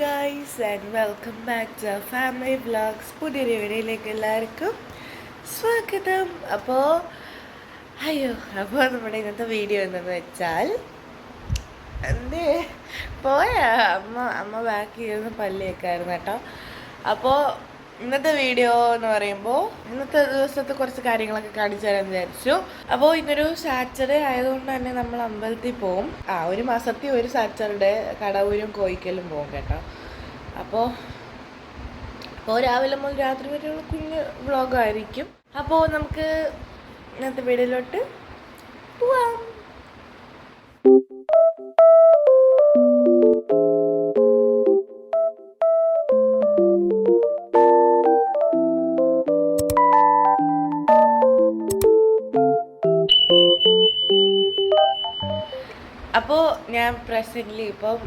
Guys and welcome back to family vlogs പുതിയൊരു വീഡിയോയിലേക്ക് എല്ലാവർക്കും സ്വാഗതം. അപ്പോൾ അയ്യോ അപ്പോൾ നമ്മുടെ ഇന്നത്തെ വീഡിയോ എന്തെന്ന് വെച്ചാൽ എന്തേ പോയാ? അമ്മ അമ്മ ബാക്കി ഇരുന്ന് പല്ലിയൊക്കെയായിരുന്നു കേട്ടോ. അപ്പോൾ ഇന്നത്തെ വീഡിയോ എന്ന് പറയുമ്പോൾ ഇന്നത്തെ ദിവസത്തെ കുറച്ച് കാര്യങ്ങളൊക്കെ കാണിച്ചു തരാൻ വിചാരിച്ചു. അപ്പോൾ ഇന്നൊരു സാറ്റർഡേ ആയതുകൊണ്ട് തന്നെ നമ്മൾ അമ്പലത്തിൽ പോവും. ആ ഒരു മാസത്തിൽ ഒരു സാറ്റർഡേ കടവൂരും കോയിക്കലും പോകും കേട്ടോ. അപ്പോൾ അപ്പോൾ രാവിലെ മുതൽ രാത്രി വരെയുള്ള കുഞ്ഞ് വ്ളോഗായിരിക്കും. അപ്പോൾ നമുക്ക് ഇന്നത്തെ വീഡിയോയിലോട്ട് പോവാം. പ്രസന്റ്ലി ഇപ്പം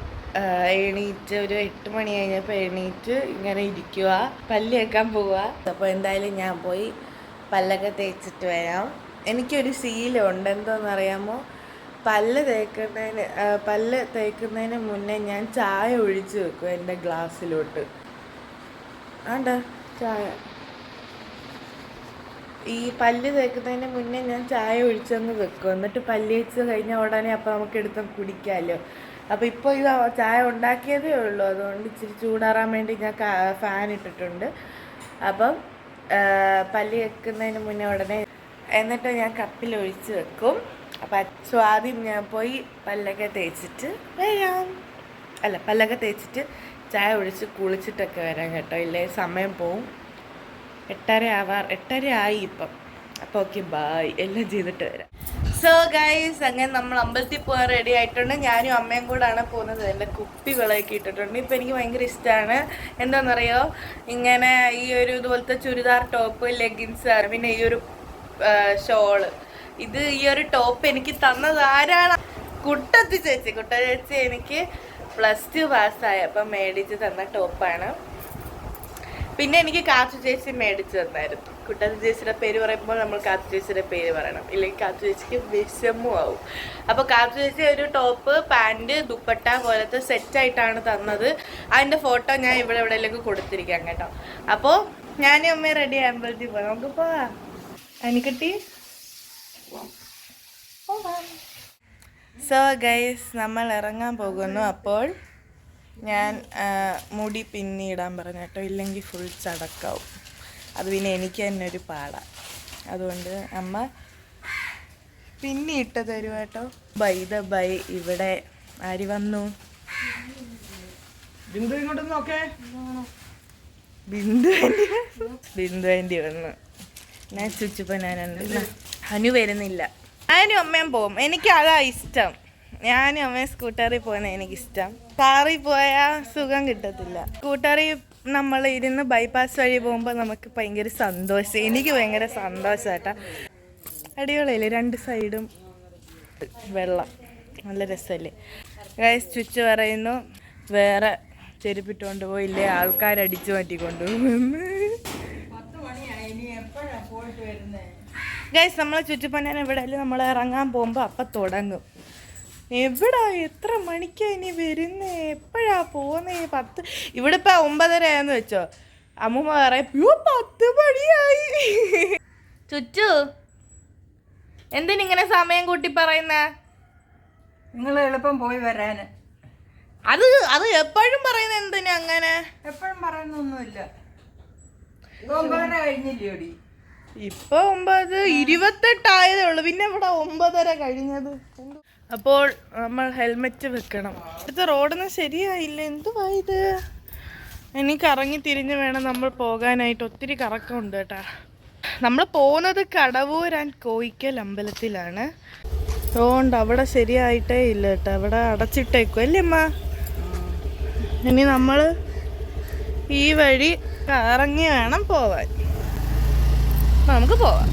എണീറ്റ് ഒരു എട്ട് മണി കഴിഞ്ഞപ്പോൾ എണീറ്റ് ഇങ്ങനെ ഇരിക്കുക പല്ല് കേൾക്കാൻ പോവുക അപ്പോൾ എന്തായാലും ഞാൻ പോയി പല്ലൊക്കെ തേച്ചിട്ട് വരാം. എനിക്കൊരു ശീലമുണ്ട് എന്തോന്നറിയാമോ? പല്ല് തേക്കുന്നതിന് പല്ല് തേക്കുന്നതിന് മുന്നേ ഞാൻ ചായ ഒഴിച്ച് വെക്കും എന്റെ ഗ്ലാസ്സിലോട്ട്. ആണ്ട ചായ. ഈ പല്ല് തേക്കുന്നതിന് മുന്നേ ഞാൻ ചായ ഒഴിച്ചങ്ങ് വെക്കും. എന്നിട്ട് പല്ല് വെച്ച് കഴിഞ്ഞ ഉടനെ അപ്പം നമുക്ക് എടുത്ത് കുടിക്കാമല്ലോ അപ്പോൾ ഇപ്പോൾ ഇത് ചായ ഉണ്ടാക്കിയതേ ഉള്ളൂ. അതുകൊണ്ട് ഇച്ചിരി ചൂടാറാൻ വേണ്ടി ഞാൻ ഫാൻ ഇട്ടിട്ടുണ്ട്. അപ്പം പല്ല് വെക്കുന്നതിന് മുന്നേ ഉടനെ എന്നിട്ട് ഞാൻ കപ്പിൽ ഒഴിച്ച് വെക്കും. അപ്പം സോ ആദ്യം ഞാൻ പോയി പല്ലൊക്കെ തേച്ചിട്ട് വരാം. അല്ല പല്ലൊക്കെ തേച്ചിട്ട് ചായ ഒഴിച്ച് കുളിച്ചിട്ടൊക്കെ വരാം കേട്ടോ. ഇല്ലേ? സമയം പോവും. എട്ടര ആവാർ എട്ടര ആയി ഇപ്പം. അപ്പോൾ ഓക്കെ ബായ് എല്ലാം ചെയ്തിട്ട് വരാം. സോ ഗൈസ് അങ്ങനെ നമ്മൾ അമ്പലത്തിൽ പോകാൻ റെഡി ആയിട്ടുണ്ട്. ഞാനും അമ്മയും കൂടാണ് പോകുന്നത്. എന്റെ കുപ്പി വിളയൊക്കെ ഇട്ടിട്ടുണ്ട്. ഇപ്പം എനിക്ക് ഭയങ്കര ഇഷ്ടമാണ് എന്താണെന്നറിയോ ഇങ്ങനെ ഈ ഒരു ഇതുപോലത്തെ ചുരിദാർ ടോപ്പ് ലെഗിൻസ് പിന്നെ ഈ ഒരു ഷോൾ ഇത് ഈ ഒരു ടോപ്പ് എനിക്ക് തന്നത് ആരാണ്? കുട്ടത്തി ചേച്ചി. കുട്ടത്തി ചേച്ചി എനിക്ക് പ്ലസ് ടു പാസ്സായി അപ്പം മേടിച്ച് തന്ന ടോപ്പാണ് പിന്നെ എനിക്ക് കാത്തു ചേച്ചി മേടിച്ചു തന്നായിരുന്നു. കുട്ടത്തി ചേച്ചിയുടെ പേര് പറയുമ്പോൾ നമ്മൾ കാത്തു ചേച്ചിയുടെ പേര് പറയണം. ഇല്ലെങ്കിൽ കാത്തു ചേച്ചിക്ക് വിഷമമാവും അപ്പോൾ കാത്തു ചേച്ചി ഒരു ടോപ്പ് പാന്റ് ദുപ്പട്ട പോലത്തെ സെറ്റായിട്ടാണ് തന്നത്. അതിന്റെ ഫോട്ടോ ഞാൻ ഇവിടെ എവിടെയെങ്കിലും കൊടുത്തിരിക്കാം കേട്ടോ. അപ്പോൾ ഞാനും അമ്മയും റെഡി ആകുമ്പോഴത്തേക്ക് പോകാം നമുക്ക് പോവാം. അനിക്കുട്ടി സോ ഗൈസ് നമ്മൾ ഇറങ്ങാൻ പോകുന്നു അപ്പോൾ ഞാൻ മുടി പിന്നിടാൻ പറഞ്ഞു കേട്ടോ. ഇല്ലെങ്കിൽ ഫുൾ ചടക്കാവും. അത് പിന്നെ എനിക്ക് തന്നെ ഒരു പാടാണ് അതുകൊണ്ട് അമ്മ പിന്നിട്ട് തരും കേട്ടോ. ബൈ ദ ബൈ ഇവിടെ ആര് വന്നു? ബിന്ദു ഇങ്ങോട്ട് നോക്കേ. ബിന്ദു ആന്റി ബിന്ദു ആന്റി വന്നു. ഞാൻ ചുച്ചുപ്പനാനുണ്ട് അനു വരുന്നില്ല. ഞാനും അമ്മയും പോവും. എനിക്ക് അതാ ഇഷ്ടം. ഞാനും അമ്മയും സ്കൂട്ടറിൽ പോകുന്നത് എനിക്കിഷ്ടം. കാറിൽ പോയാൽ സുഖം കിട്ടത്തില്ല. സ്കൂട്ടറിൽ നമ്മൾ ഇരുന്ന് ബൈപ്പാസ് വഴി പോകുമ്പോൾ നമുക്ക് ഭയങ്കര സന്തോഷം എനിക്ക് ഭയങ്കര സന്തോഷം കേട്ടാ അടിപൊളിയല്ലേ? രണ്ട് സൈഡും വെള്ളം. നല്ല രസമല്ലേ ഗൈസ് ചുച്ചു പറയുന്നു. വേറെ ചെരുപ്പിട്ടുകൊണ്ട് പോയില്ലേ? ആൾക്കാരടിച്ചു മാറ്റിക്കൊണ്ട് ഗൈസ് നമ്മളെ ചുറ്റുപന്നാൻ എവിടെയായാലും നമ്മൾ ഇറങ്ങാൻ പോകുമ്പോൾ അപ്പം തുടങ്ങും. എവിടാ? എത്ര മണിക്കാ ഇനി വരുന്നേ? എപ്പോഴാ പോന്നേ? പത്ത് ഇവിടെ ഇപ്പം ഒമ്പതരയാന്ന് വെച്ചോ. അമ്മ പറയോ "യ്യോ, പത്ത് മണിയായി. ചുച്ചു എന്തിനിങ്ങനെ സമയം കൂട്ടി പറയുന്ന? നിങ്ങൾ എളുപ്പം പോയി വരാന്. അത് അത് എപ്പോഴും പറയുന്ന എന്തിനാ അങ്ങനെ? എപ്പോഴും പറയുന്നൊന്നുമില്ല. ഒമ്പതര കഴിഞ്ഞില്ലേടി. ഇപ്പൊ ഒമ്പത് ഇരുപത്തെട്ടായതേ ഉള്ളു. പിന്നെ ഇവിടെ ഒമ്പതര കഴിഞ്ഞത്? അപ്പോൾ നമ്മൾ ഹെൽമെറ്റ് വെക്കണം. ഇവിടുത്തെ റോഡൊന്നും ശരിയായില്ല. എന്തുവാ ഇത്? ഇനി കറങ്ങി തിരിഞ്ഞ് വേണം നമ്മൾ പോകാനായിട്ട്. ഒത്തിരി കറക്കമുണ്ട് കേട്ടാ. നമ്മൾ പോകുന്നത് കടവൂർ ആൻഡ് കോയിക്കൽ അമ്പലത്തിലാണ്. റോണ്ട് അവിടെ ശരിയായിട്ടേ ഇല്ല കേട്ടോ. അവിടെ അടച്ചിട്ടേക്കും അല്ലേ അമ്മ? ഇനി നമ്മൾ ഈ വഴി കറങ്ങി വേണം പോവാൻ. നമുക്ക് പോവാം.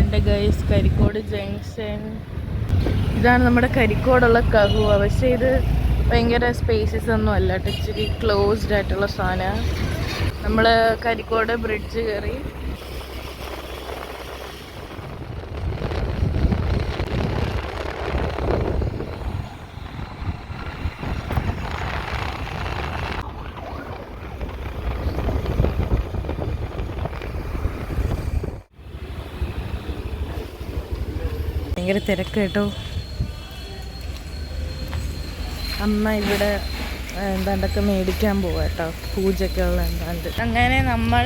എന്റെ ഗൈസ് കരിക്കോട് ജംഗ്ഷൻ ഇതാണ് നമ്മുടെ കരിക്കോടുള്ള കഹുവ പക്ഷേ ഇത് ഭയങ്കര സ്പേസസ് ഒന്നും അല്ല. ഇച്ചിരി ക്ലോസ്ഡ് ആയിട്ടുള്ള സാധനമാണ് നമ്മൾ കരിക്കോട് ബ്രിഡ്ജ് കയറി ഭയങ്കര തിരക്ക് കേട്ടോ. അമ്മ ഇവിടെ എന്താണ്ടൊക്കെ മേടിക്കാൻ പോവാ കേട്ടോ. ഉള്ള എന്താണ്ട്. അങ്ങനെ നമ്മൾ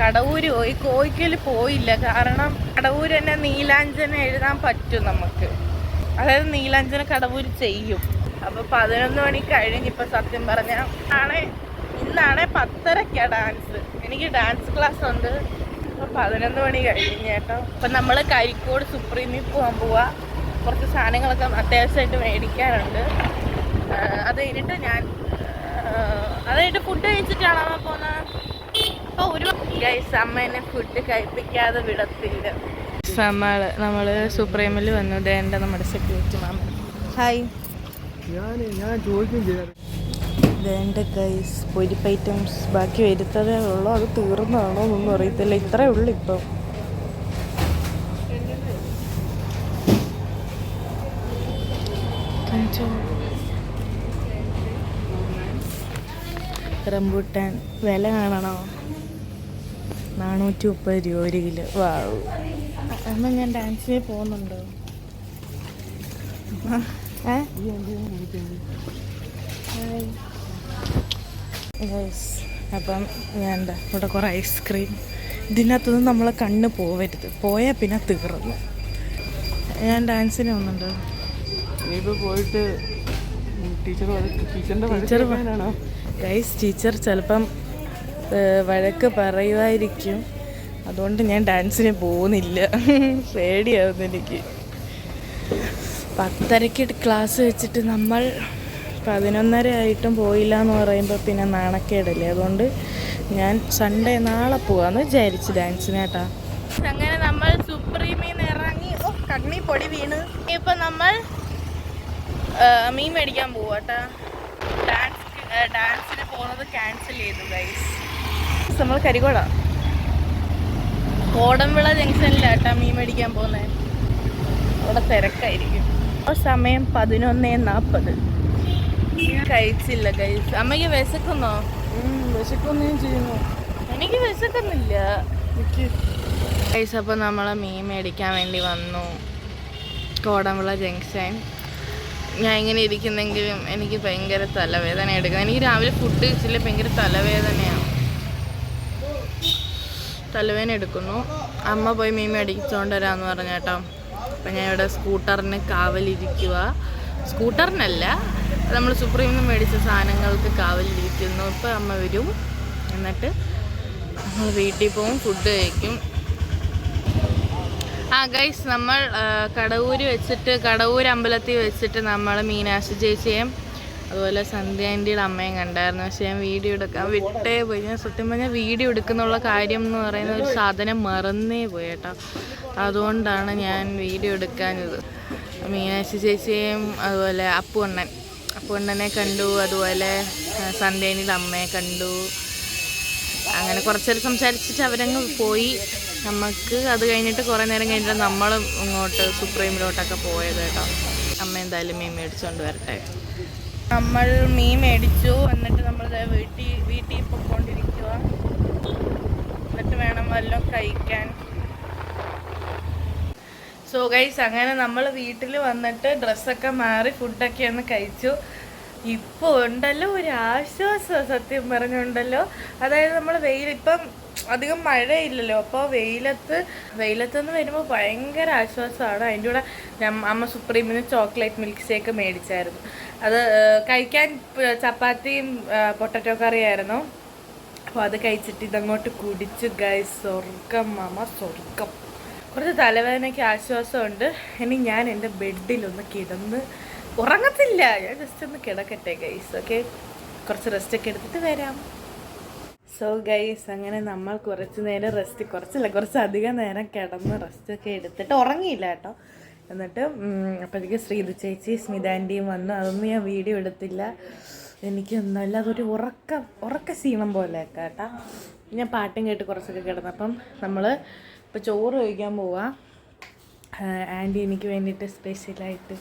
കടവൂര് പോയി കോയിക്കൽ പോയില്ല. കാരണം കടവൂര് തന്നെ നീലാഞ്ജന എഴുതാൻ പറ്റും നമുക്ക്. അതായത് നീലാഞ്ജന കടവൂര് ചെയ്യും. അപ്പൊ പതിനൊന്ന് മണി കഴിഞ്ഞിപ്പോൾ സത്യം പറഞ്ഞ ആണേ ഇന്നാണേ പത്തരക്കാ ഡാൻസ് എനിക്ക് ഡാൻസ് ക്ലാസ് ഉണ്ട്. അപ്പൊ പതിനൊന്ന് മണി കഴിഞ്ഞ് കേട്ടോ. അപ്പൊ നമ്മൾ കരിക്കോട് സുപ്രീമിൽ പോകാൻ പോവാ. കുറച്ച് സാധനങ്ങളൊക്കെ അത്യാവശ്യമായിട്ട് മേടിക്കാനുണ്ട്. ആ, അത് കഴിഞ്ഞിട്ട് ഞാൻ അത് കഴിഞ്ഞിട്ട് ഫുഡ് കഴിച്ചിട്ടാണോ പോന്ന? പോകുന്നത് അപ്പൊ ഒരു ഗൈസ് അമ്മ എന്നെ ഫുഡ് കഴിപ്പിക്കാതെ വിടത്തില്ല. നമ്മൾ നമ്മൾ സുപ്രീമിൽ വന്നു. ദേണ്ട നമ്മുടെ സെക്യൂരിറ്റി മാമ ഹായ് ഞാൻ ഞാൻ ചോദിക്കും ചെയ്തായിരുന്നു. വേണ്ട ഗൈസ് പൊരിപ്പ് ഐറ്റംസ് ബാക്കി വരുത്തതേ ഉള്ളൂ. അത് തീർന്നതാണോ എന്നൊന്നും അറിയത്തില്ല. ഇത്രേ ഉള്ളൂ ഇപ്പം. റംബൂട്ടാൻ വില കാണണോ? നാനൂറ്റി മുപ്പത് രൂപ ഒരു കിലോ. വാവു. അമ്മ ഞാൻ ഡാൻസിന് പോകുന്നുണ്ടോ. ഏ? അപ്പം ഞാൻ എന്താ ഇവിടെ കുറേ ഐസ്ക്രീം ഇതിനകത്തുനിന്ന് നമ്മളെ കണ്ണ് പോവരുത്. പോയാൽ പിന്നെ തീർന്നു. ഞാൻ ഡാൻസിന് വന്നുണ്ട് ഇനിയിപ്പോൾ പോയിട്ട് ടീച്ചർ ടീച്ചറിന്റെ ടീച്ചർ പഠിച്ചാണോ ഗൈസ് ടീച്ചർ ചിലപ്പം വഴക്ക് പറയുമായിരിക്കും. അതുകൊണ്ട് ഞാൻ ഡാൻസിന് പോകുന്നില്ല. പേടിയാവുന്നു എനിക്ക് പത്തരയ്ക്ക് ക്ലാസ് വെച്ചിട്ട് നമ്മൾ പതിനൊന്നര ആയിട്ടും പോയില്ല എന്ന് പറയുമ്പോൾ പിന്നെ നാണക്കേടല്ലേ? അതുകൊണ്ട് ഞാൻ സൺഡേ നാളെ പോവാന്ന് വിചാരിച്ചു ഡാൻസിന് കേട്ടാ. അങ്ങനെ നമ്മൾ സുപ്രീമിൽ നിന്ന് ഇറങ്ങി. ഓ കണ്ണി പൊടി വീണ്. ഇപ്പം നമ്മൾ മീൻ മേടിക്കാൻ പോവാട്ടാ ഡാൻസ് ഡാൻസിന് പോകുന്നത് ക്യാൻസൽ ചെയ്തു ഗൈസ് നമ്മൾ കരികോട. കോടംവിള ജംഗ്ഷനിലാട്ടാ മീൻ മേടിക്കാൻ പോകുന്നത് അവിടെ തിരക്കായിരിക്കും. സമയം പതിനൊന്നേ നാൽപ്പത് കഴിച്ചില്ല ഗൈസ് അമ്മയ്ക്ക് വിശക്കുന്നോ? വിശക്കൊന്നും ചെയ്യുന്നു. എനിക്ക് വിശക്കുന്നില്ല. അപ്പോൾ നമ്മൾ മീൻ മേടിക്കാൻ വേണ്ടി വന്നു. കോടംവിള ജംഗ്ഷൻ. ഞാൻ ഇങ്ങനെ ഇരിക്കുന്നെങ്കിലും എനിക്ക് ഭയങ്കര തലവേദന എടുക്കുന്നത് എനിക്ക് രാവിലെ ഫുഡ് കഴിച്ചില്ല ഭയങ്കര തലവേദനയാണ് തലവേദന എടുക്കുന്നു. അമ്മ പോയി മീൻ മേടിച്ചോണ്ട് വരാമെന്ന് പറഞ്ഞു കേട്ടോ. അപ്പം ഞാൻ ഇവിടെ സ്കൂട്ടറിന് കാവലിരിക്കുക സ്കൂട്ടറിനല്ല. നമ്മൾ സുപ്രീമിൽ നിന്ന് മേടിച്ച സാധനങ്ങൾക്ക് കാവലിരിക്കുന്നു. ഇപ്പം അമ്മ വരും. എന്നിട്ട് നമ്മൾ വീട്ടിൽ പോവും ഫുഡ് കഴിക്കും. ആ ഗൈസ് നമ്മൾ കടവൂർ വെച്ചിട്ട് കടവൂർ അമ്പലത്തിൽ വെച്ചിട്ട് നമ്മൾ മീനാശി ചേച്ചിയും അതുപോലെ സന്ധ്യ ആന്റിയുടെ അമ്മയും കണ്ടായിരുന്നു. പക്ഷെ ഞാൻ വീഡിയോ എടുക്കാൻ വിട്ടേ പോയി. ഞാൻ സത്യം പറഞ്ഞാൽ വീഡിയോ എടുക്കുന്നുള്ള കാര്യം എന്ന് പറയുന്ന ഒരു സാധനം മറന്നേ പോയി കേട്ടോ. അതുകൊണ്ടാണ് ഞാൻ വീഡിയോ എടുക്കാഞ്ഞത്. മീനാക്ഷി ചേച്ചിയെയും അതുപോലെ അപ്പുണ്ണൻ അപ്പുണ്ണനെ കണ്ടു അതുപോലെ സന്ധ്യനിൽ അമ്മയെ കണ്ടു. അങ്ങനെ കുറച്ചേരം സംസാരിച്ചിട്ട് അവരങ്ങ് പോയി. നമുക്ക് അത് കഴിഞ്ഞിട്ട് കുറേ നേരം കഴിഞ്ഞിട്ട് നമ്മളും ഇങ്ങോട്ട് സുപ്രീമിലോട്ടൊക്കെ പോയത് കേട്ടോ. അമ്മ എന്തായാലും മീൻ മേടിച്ചുകൊണ്ട് വരട്ടെ. നമ്മൾ മീൻ മേടിച്ചു. എന്നിട്ട് നമ്മൾ വീട്ടിൽ വീട്ടിൽ പൊക്കോണ്ടിരിക്കുക എന്നിട്ട് വേണം വല്ലതും കഴിക്കാൻ. സോ ഗൈസ് അങ്ങനെ നമ്മൾ വീട്ടിൽ വന്നിട്ട് ഡ്രസ്സൊക്കെ മാറി ഫുഡൊക്കെ ഒന്ന് കഴിച്ചു. ഇപ്പോൾ ഉണ്ടല്ലോ ഒരു ആശ്വാസം സത്യം പറഞ്ഞുണ്ടല്ലോ. അതായത് നമ്മൾ വെയിൽ ഇപ്പം അധികം മഴയില്ലല്ലോ. അപ്പോൾ വെയിലത്ത് വെയിലത്തുനിന്ന് വരുമ്പോൾ ഭയങ്കര ആശ്വാസമാണ്. അതിന്റെ കൂടെ അമ്മ സുപ്രീമിന് ചോക്ലേറ്റ് മിൽക്ക് ഷേക്ക് മേടിച്ചായിരുന്നു. അത് കഴിക്കാൻ ചപ്പാത്തിയും പൊട്ടറ്റോ കറിയായിരുന്നു. അപ്പോൾ അത് കഴിച്ചിട്ട് ഇതങ്ങോട്ട് കുടിച്ചു ഗൈസ് സ്വർഗം മാമ സ്വർഗം കുറച്ച് തലവേദനയ്ക്ക് ആശ്വാസമുണ്ട്. ഇനി ഞാൻ എന്റെ ബെഡിലൊന്ന് കിടന്ന് ഉറങ്ങത്തില്ല. ഞാൻ ജസ്റ്റ് ഒന്ന് കിടക്കട്ടെ ഗൈസ് ഓക്കെ കുറച്ച് റെസ്റ്റ് ഒക്കെ എടുത്തിട്ട് വരാം. സോ ഗൈസ് അങ്ങനെ നമ്മൾ കുറച്ച് നേരം റെസ്റ്റ് കുറച്ചല്ല കുറച്ച് അധികം നേരം കിടന്ന് റെസ്റ്റ് ഒക്കെ എടുത്തിട്ട് ഉറങ്ങിയില്ല കേട്ടോ. എന്നിട്ട് അപ്പോഴത്തേക്ക് ശ്രീതു ചേച്ചി സ്മിതാന്റെയും വന്നു. അതൊന്നും ഞാൻ വീഡിയോ എടുത്തില്ല. എനിക്ക് ഒന്നുമല്ല അതൊരു ഉറക്ക ഉറക്ക ക്ഷീണം പോലെയൊക്കെ കേട്ടോ. ഞാൻ പാട്ടും കേട്ട് കുറച്ചൊക്കെ കിടന്നപ്പം നമ്മൾ ഇപ്പോൾ ചോറ് കഴിക്കാൻ പോവാ. ആന്റി എനിക്ക് വേണ്ടിയിട്ട് സ്പെഷ്യലായിട്ട്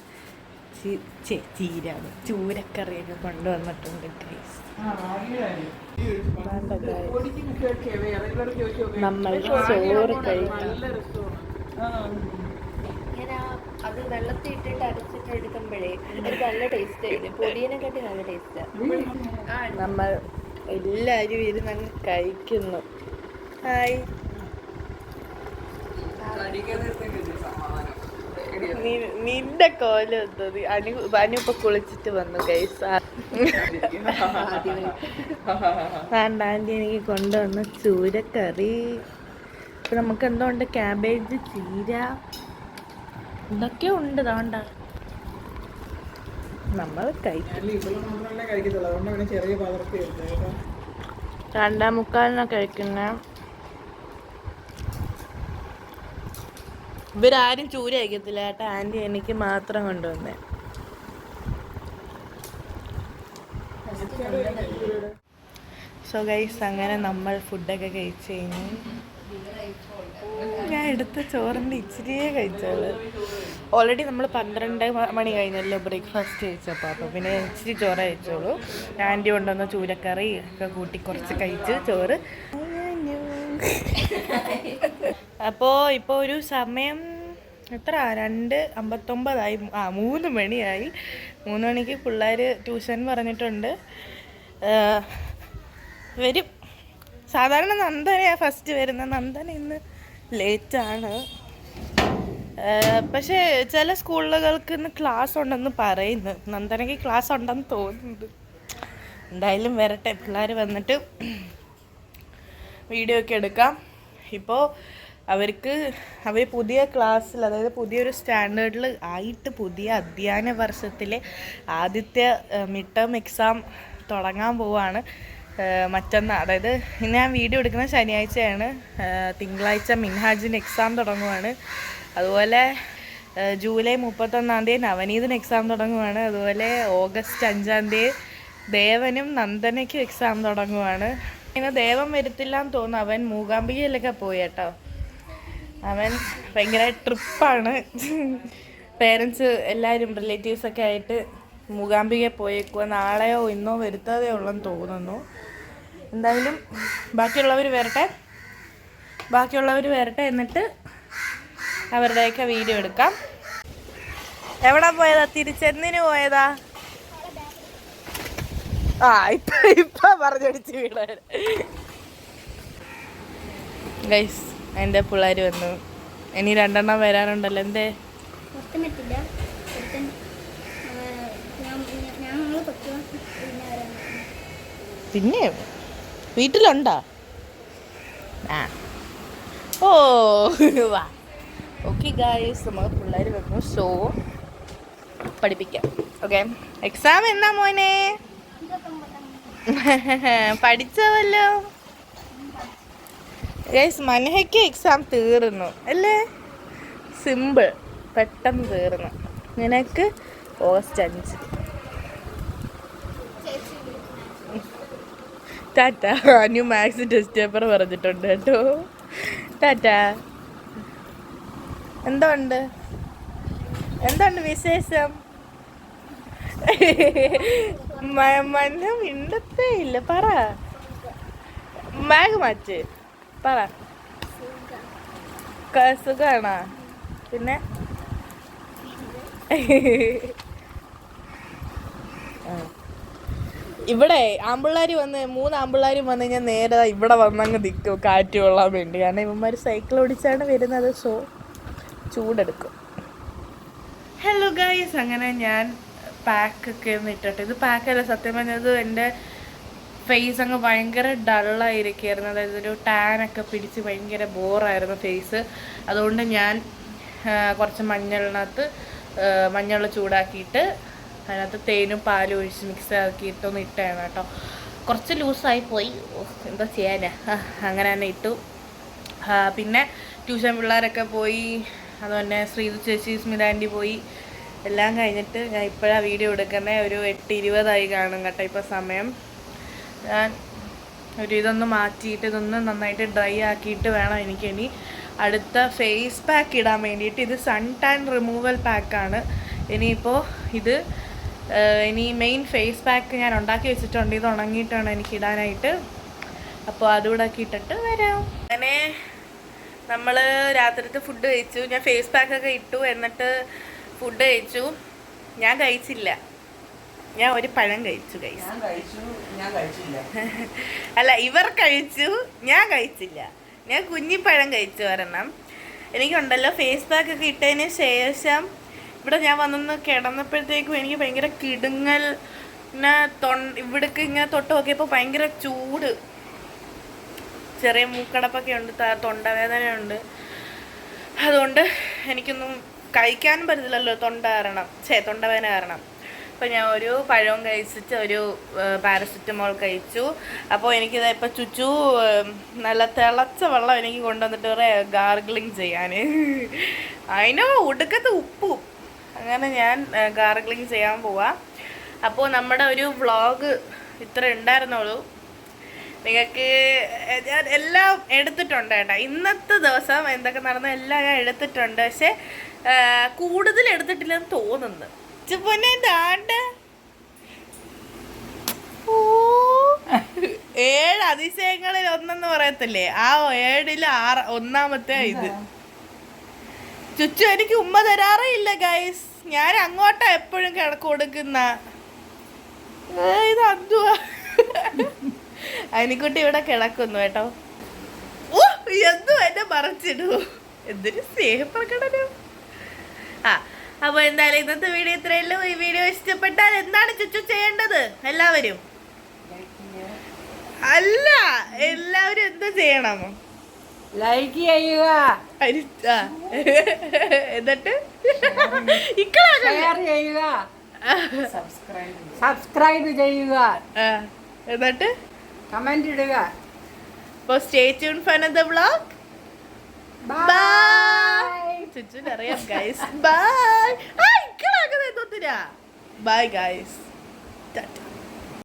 ചീര ചൂരക്കറിയൊക്കെ കൊണ്ടുവന്നിട്ടുണ്ട് ഗ്രേസ് നമ്മൾ ചോറ് കഴിക്കും അത് വെള്ളത്തിൽ ഇട്ടിട്ട് അരച്ചിട്ട് എടുക്കുമ്പോഴേ നല്ല ടേസ്റ്റ് ആയിരുന്നു. പൊടിയനെക്കാട്ടി നല്ല ടേസ്റ്റാണ് നമ്മൾ എല്ലാവരും ഇരുന്ന് അങ്ങ് കഴിക്കുന്നു. ഹായ് നിന്റെ കോലം എന്തത് അനു അനു ഇപ്പൊ കുളിച്ചിട്ട് വന്നു കൈസ എനിക്ക് കൊണ്ടുവന്ന ചൂരക്കറി. ഇപ്പൊ നമുക്ക് എന്തോ ഉണ്ട്? ക്യാബേജ് ചീര. ഇതൊക്കെ ഉണ്ട് താണ്ട നമ്മൾ കഴിക്കും. കഴിക്കത്തുള്ളൂ. അതുകൊണ്ട് പാത്രത്തിൽ എടുത്തത്. രണ്ടാം മുക്കാലിനാ കഴിക്കുന്ന. ഇവരാരും ചൂര അയക്കത്തില്ല. ഏട്ടാ ആന്റി എനിക്ക് മാത്രം കൊണ്ടുവന്നേ. സോ ഗൈസ് അങ്ങനെ നമ്മൾ ഫുഡൊക്കെ കഴിച്ച് കഴിഞ്ഞു ഞാൻ എടുത്ത ചോറിന്റെ ഇച്ചിരിയേ കഴിച്ചോളൂ ഓൾറെഡി നമ്മൾ പന്ത്രണ്ട് മണി കഴിഞ്ഞല്ലോ ബ്രേക്ക്ഫാസ്റ്റ് കഴിച്ചപ്പോൾ. അപ്പോൾ പിന്നെ ഇച്ചിരി ചോറ് കഴിച്ചോളൂ ആന്റി കൊണ്ടുവന്ന ചൂരക്കറി ഒക്കെ കൂട്ടി കുറച്ച് കഴിച്ച് ചോറ്. അപ്പോൾ ഇപ്പോൾ ഒരു സമയം എത്ര? രണ്ട് അമ്പത്തൊമ്പതായി. ആ മൂന്ന് മണിയായി. മൂന്ന് മണിക്ക് പിള്ളേർ ട്യൂഷൻ പറഞ്ഞിട്ടുണ്ട്. വരും. സാധാരണ നന്ദനയാണ് ഫസ്റ്റ് വരുന്നത് നന്ദന ഇന്ന് ലേറ്റാണ്. പക്ഷേ ചില സ്കൂളുകൾക്ക് ഇന്ന് ക്ലാസ് ഉണ്ടെന്ന് പറയുന്നു. നന്ദനയ്ക്ക് ക്ലാസ് ഉണ്ടെന്ന് തോന്നുന്നുണ്ട്. എന്തായാലും വരട്ടെ. പിള്ളേർ വന്നിട്ട് വീഡിയോ ഒക്കെ എടുക്കാം. ഇപ്പോൾ അവർക്ക് അവർ പുതിയ ക്ലാസ്സിൽ അതായത് പുതിയൊരു സ്റ്റാൻഡേർഡിൽ ആയിട്ട് പുതിയ അധ്യയന വർഷത്തിലെ ആദ്യത്തെ മിഡ് ടേം എക്സാം തുടങ്ങാൻ പോവാണ്. മറ്റന്നാൾ അതായത് ഇന്ന് ഞാൻ വീഡിയോ എടുക്കുന്ന ശനിയാഴ്ചയാണ്. തിങ്കളാഴ്ച മിൻഹാജിന് എക്സാം തുടങ്ങുവാണ്. അതുപോലെ ജൂലൈ മുപ്പത്തൊന്നാം തീയതി നവനീതിന് എക്സാം തുടങ്ങുവാണ്. അതുപോലെ ഓഗസ്റ്റ് അഞ്ചാം തീയതി ദേവനും നന്ദനയ്ക്കും എക്സാം തുടങ്ങുവാണ്. ഇങ്ങനെ ദേവൻ വരത്തില്ല എന്ന് തോന്നുന്നു. അവൻ മൂകാംബികയിലൊക്കെ പോയി കേട്ടോ. അവൻ ഭയങ്കര ട്രിപ്പാണ്. പേരൻസ് എല്ലാവരും റിലേറ്റീവ്സൊക്കെ ആയിട്ട് മൂകാംബിക പോയേക്കുക നാളെയോ ഇന്നോ വരുത്താതെയോ ഉള്ളെന്ന് തോന്നുന്നു. എന്തായാലും ബാക്കിയുള്ളവർ വരട്ടെ. ബാക്കിയുള്ളവർ വരട്ടെ എന്നിട്ട് അവരുടെയൊക്കെ വീഡിയോ എടുക്കാം. എവിടെ പോയതാ? തിരിച്ചെന്നിന് പോയതാ? ആ ഇപ്പൊ ഇപ്പൊ പറഞ്ഞടിച്ച് വീടാ ഗൈസ് എന്റെ പിള്ളേർ വന്നു. ഇനി രണ്ടെണ്ണം വരാനുണ്ടല്ലോ. എന്തേ? പിന്നെ വീട്ടിലുണ്ടോ? ആ. ഓ വാ. ഓക്കെ ഗായ്സ് നമ്മൾ പിള്ളേർ വന്നു. സോ പഠിപ്പിക്കാം. ഓക്കെ എക്സാം എന്നാ മോനെ? പഠിച്ചവല്ലോ ഗൈസ് മനഹയ്ക്ക് എക്സാം തീർന്നു. അല്ലേ? സിമ്പിൾ പെട്ടെന്ന് തീർന്നു. നിനക്ക് ഓഗസ്റ്റ് അഞ്ച്. Tata. New maths test paper പറഞ്ഞിട്ടുണ്ട് കേട്ടോ. ടാറ്റ. എന്തുണ്ട്? എന്തുണ്ട് വിശേഷം? മനം ഇണ്ടത്തേ ഇല്ല പറ. മാഗ് മാച്ച് പറ. സുഖാണോ? പിന്നെ? ഇവിടെ ആമ്പിള്ളാരി വന്ന് മൂന്ന് ആമ്പിള്ളാരും വന്നു കഴിഞ്ഞാൽ നേരെ ഇവിടെ വന്നങ്ങ് നിൽക്കും കാറ്റ് കൊള്ളാൻ വേണ്ടി. കാരണം ഇവന്മാർ സൈക്കിൾ ഓടിച്ചാണ് വരുന്നത് സോ ചൂടെടുക്കും. ഹലോ ഗൈസ് അങ്ങനെ ഞാൻ പാക്കൊക്കെ ഒന്ന് ഇട്ടോട്ടെ. ഇത് പാക്കല്ല സത്യം പറഞ്ഞത് എന്റെ ഫേസ് അങ്ങ് ഭയങ്കര ഡള്ളായിരിക്കുകയായിരുന്നു അതായത് ഒരു ടാൻ ഒക്കെ പിടിച്ച് ഭയങ്കര ബോറായിരുന്നു ഫേസ് അതുകൊണ്ട് ഞാൻ കുറച്ച് മഞ്ഞളിനകത്ത് മഞ്ഞൾ ചൂടാക്കിയിട്ട് അതിനകത്ത് തേനും പാലും ഒഴിച്ച് മിക്സ് ആക്കിയിട്ടൊന്ന് ഇട്ടാണ് കേട്ടോ. കുറച്ച് ലൂസായി പോയി. എന്താ ചെയ്യാനാ? അങ്ങനെ തന്നെ ഇട്ടു. പിന്നെ ട്യൂഷൻ പിള്ളേരൊക്കെ പോയി. അതുപോലെ ശ്രീതു ചേച്ചി സ്മിതാന്റി പോയി. എല്ലാം കഴിഞ്ഞിട്ട് ഞാൻ ഇപ്പോഴാണ് വീഡിയോ എടുക്കുന്നത് ഒരു എട്ട് ഇരുപതായി കാണും കേട്ടോ ഇപ്പോൾ സമയം. ഞാൻ ഒരു ഇതൊന്ന് മാറ്റിയിട്ട് ഇതൊന്ന് നന്നായിട്ട് ഡ്രൈ ആക്കിയിട്ട് വേണം എനിക്കിനി അടുത്ത ഫേസ് പാക്ക് ഇടാൻ വേണ്ടിയിട്ട്. ഇത് സൺ ടാൻ റിമൂവൽ പാക്കാണ് ഇനിയിപ്പോൾ ഇത് ഇനി മെയിൻ ഫേസ് പാക്ക് ഞാൻ ഉണ്ടാക്കി വെച്ചിട്ടുണ്ട്. ഇത് ഉണങ്ങിയിട്ടാണ് എനിക്ക് ഇടാനായിട്ട്. അപ്പോൾ അതുകൂടെ ഒക്കെ ഇട്ടിട്ട് വരാം. അങ്ങനെ നമ്മൾ രാത്രിത്തെ ഫുഡ് കഴിച്ചു. ഞാൻ ഫേസ് പാക്കൊക്കെ ഇട്ടു. എന്നിട്ട് ഫുഡ് കഴിച്ചു. ഞാൻ കഴിച്ചില്ല. ഞാൻ ഒരു പഴം കഴിച്ചു കഴിച്ചു അല്ല ഇവർ കഴിച്ചു ഞാൻ കഴിച്ചില്ല. ഞാൻ കുഞ്ഞിപ്പഴം കഴിച്ചു ഒരെണ്ണം. എനിക്കുണ്ടല്ലോ ഫേസ് പാക്ക് ഒക്കെ ഇട്ടതിന് ശേഷം ഇവിടെ ഞാൻ വന്നൊന്ന് കിടന്നപ്പോഴത്തേക്കും എനിക്ക് ഭയങ്കര കിടുങ്ങൽ പിന്നെ തൊണ്ട ഇവിടേക്ക് ഇങ്ങനെ തൊട്ട് നോക്കിയപ്പോൾ ഭയങ്കര ചൂട്. ചെറിയ മൂക്കടപ്പൊക്കെ ഉണ്ട് ത- തൊണ്ടവേദനയുണ്ട്. അതുകൊണ്ട് എനിക്കൊന്നും കഴിക്കാനും പറ്റത്തില്ലല്ലോ തൊണ്ട കാരണം. ഛേ തൊണ്ടവേദന കാരണം. അപ്പോൾ ഞാൻ ഒരു പഴവും കഴിച്ചിട്ട് ഒരു പാരസെറ്റമോൾ കഴിച്ചു. അപ്പോൾ എനിക്കിത് ഇപ്പോൾ ചുച്ചു നല്ല തിളച്ച വെള്ളം എനിക്ക് കൊണ്ടുവന്നിട്ട് കുറേ ഗാർഗിളിങ് ചെയ്യാൻ അതിനോ ഒടുക്കത്തെ ഉപ്പും. അങ്ങനെ ഞാൻ ഗാർഗിളിങ് ചെയ്യാൻ പോവാം. അപ്പോൾ നമ്മുടെ ഒരു വ്ളോഗ് ഇത്ര ഉണ്ടായിരുന്നുള്ളൂ. നിങ്ങൾക്ക് ഞാൻ എല്ലാം എടുത്തിട്ടുണ്ട് കേട്ടോ. ഇന്നത്തെ ദിവസം എന്തൊക്കെ നടന്ന എല്ലാം ഞാൻ എടുത്തിട്ടുണ്ട്. പക്ഷേ കൂടുതൽ എടുത്തിട്ടില്ലെന്ന് തോന്നുന്നു. പൊന്നെ ദാണ്ട്. ഏഴ് അതിശയങ്ങളിൽ ഒന്നെന്ന് പറയത്തില്ലേ? ആ ഏഴിൽ ആറ് ഒന്നാമത്തെ ഇത്. ചുച്ചു എനിക്ക് ഉമ്മ തരാറേ ഇല്ല ഗൈസ് ഞാൻ അങ്ങോട്ടാ എപ്പോഴും കിടക്ക് കൊടുക്കുന്ന ഇത് അന്തുവാ. അനിക്കുട്ടി ഇവിടെ കിടക്കുന്നു കേട്ടോ. ഓ എന്തു എന്നെ മറച്ചിടൂ. എന്തൊരു സ്നേഹപ്രകടനം. ആ അപ്പോൾ എന്തായാലും ഇന്നത്തെ വീഡിയോ ഇത്രയല്ലോ. ഈ വീഡിയോ ഇഷ്ടപ്പെട്ടാൽ എന്താണ് ചുച്ചു ചെയ്യേണ്ടത്? എല്ലാവരും? അല്ല എല്ലാവരും എന്ത് ചെയ്യണം? ലൈക്ക് ചെയ്യുക. എന്നിട്ട്? ചെയ്യുക. സബ്സ്ക്രൈബ് ചെയ്യുക. എന്നിട്ട്? കമന്റ് ഇടുക. അപ്പോൾ stay tune for the vlog. Bye ചുറ്റുനറിയാം guys bye bye guys